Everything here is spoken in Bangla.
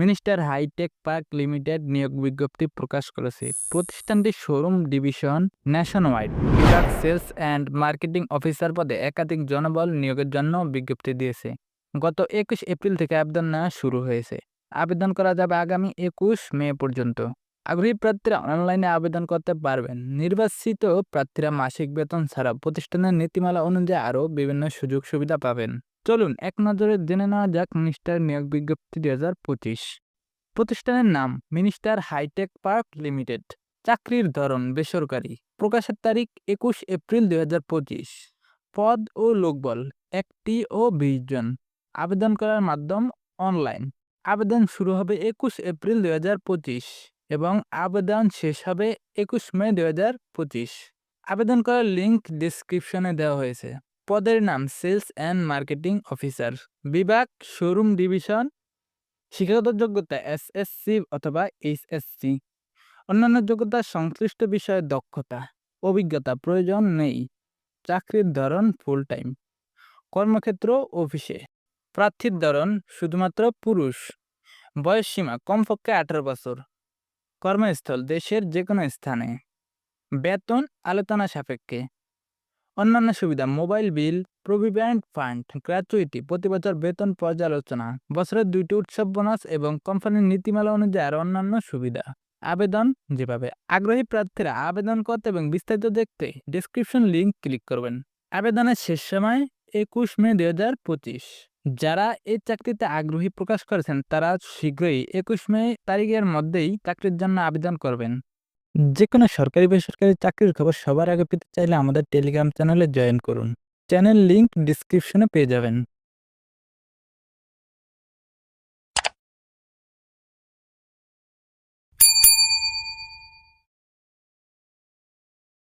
মিনিস্টার হাইটেক পার্ক লিমিটেড নিয়োগ বিজ্ঞপ্তি প্রকাশ করেছে। প্রতিষ্ঠানটির শোরুম ডিভিশন ন্যাশন ওয়াইড বিভাগ সেলস অ্যান্ড মার্কেটিং অফিসার পদে একাধিক জনবল নিয়োগের জন্য বিজ্ঞপ্তি দিয়েছে। গত একুশ এপ্রিল থেকে আবেদন নেওয়া শুরু হয়েছে। আবেদন করা যাবে আগামী একুশ মে পর্যন্ত। আগ্রহী প্রার্থীরা অনলাইনে আবেদন করতে পারবেন। নির্বাচিত প্রার্থীরা মাসিক বেতন ছাড়া প্রতিষ্ঠানের নীতিমালা অনুযায়ী আরও বিভিন্ন সুযোগ সুবিধা পাবেন। চলুন এক নজরে জেনে নেওয়া যাক মিনিস্টার নিয়োগ বিজ্ঞপ্তি দুই হাজার পঁচিশ। প্রতিষ্ঠানের নাম, মিনিস্টার হাইটেক পার্ক লিমিটেড। চাকরির ধরন, বেসরকারি। প্রকাশের তারিখ, একুশ এপ্রিল দুই হাজার পঁচিশ। পদ ও লোকবল, একটি ও বিশ জন। আবেদন করার মাধ্যম অনলাইন। আবেদন শুরু হবে একুশ এপ্রিল দুই হাজার পঁচিশ এবং আবেদন শেষ হবে একুশ মে দুই হাজার পঁচিশ। আবেদন করার লিঙ্ক ডিসক্রিপশনে দেওয়া হয়েছে। পদের নাম সেলস অ্যান্ড মার্কেটিং অফিসার। বিভাগ, শোরুম ডিভিশন, শিক্ষাগত যোগ্যতা এসএসসি অথবা এইচএসসি অন্যান্য যোগ্যতা সংশ্লিষ্ট বিষয়ে দক্ষতা, অভিজ্ঞতা প্রয়োজন নেই। চাকরির ধরন ফুল টাইম কর্মক্ষেত্র অফিসে। প্রার্থীর ধরন শুধুমাত্র পুরুষ। বয়স সীমা কমপক্ষে আঠারো বছর। কর্মস্থল দেশের যে কোনো স্থানে। বেতন আলোচনা সাপেক্ষে। অন্যান্য সুবিধা, mobile bill provident fund, gratuity প্রতি বছর বেতন পর্যালোচনা বছরের দুইটি উৎসব বোনাস এবং কোম্পানির নীতিমালা অনুযায়ী আর অন্যান্য সুবিধা। আবেদন যেভাবে আগ্রহী প্রার্থীরা আবেদন করতে এবং বিস্তারিত দেখতে ডেসক্রিপশন লিঙ্ক ক্লিক করবেন। আবেদনের শেষ সময় একুশ মে দুই হাজার পঁচিশ। যারা এই চাকরিতে আগ্রহী প্রকাশ করেছেন, তারা শীঘ্রই একুশ মে তারিখের মধ্যেই চাকরির জন্য আবেদন করবেন। যে কোনো সরকারি বেসরকারি চাকরির খবর সবার আগে পেতে চাইলে আমাদের টেলিগ্রাম চ্যানেলে জয়েন করুন। চ্যানেল লিংক ডিসক্রিপশনে পেয়ে যাবেন।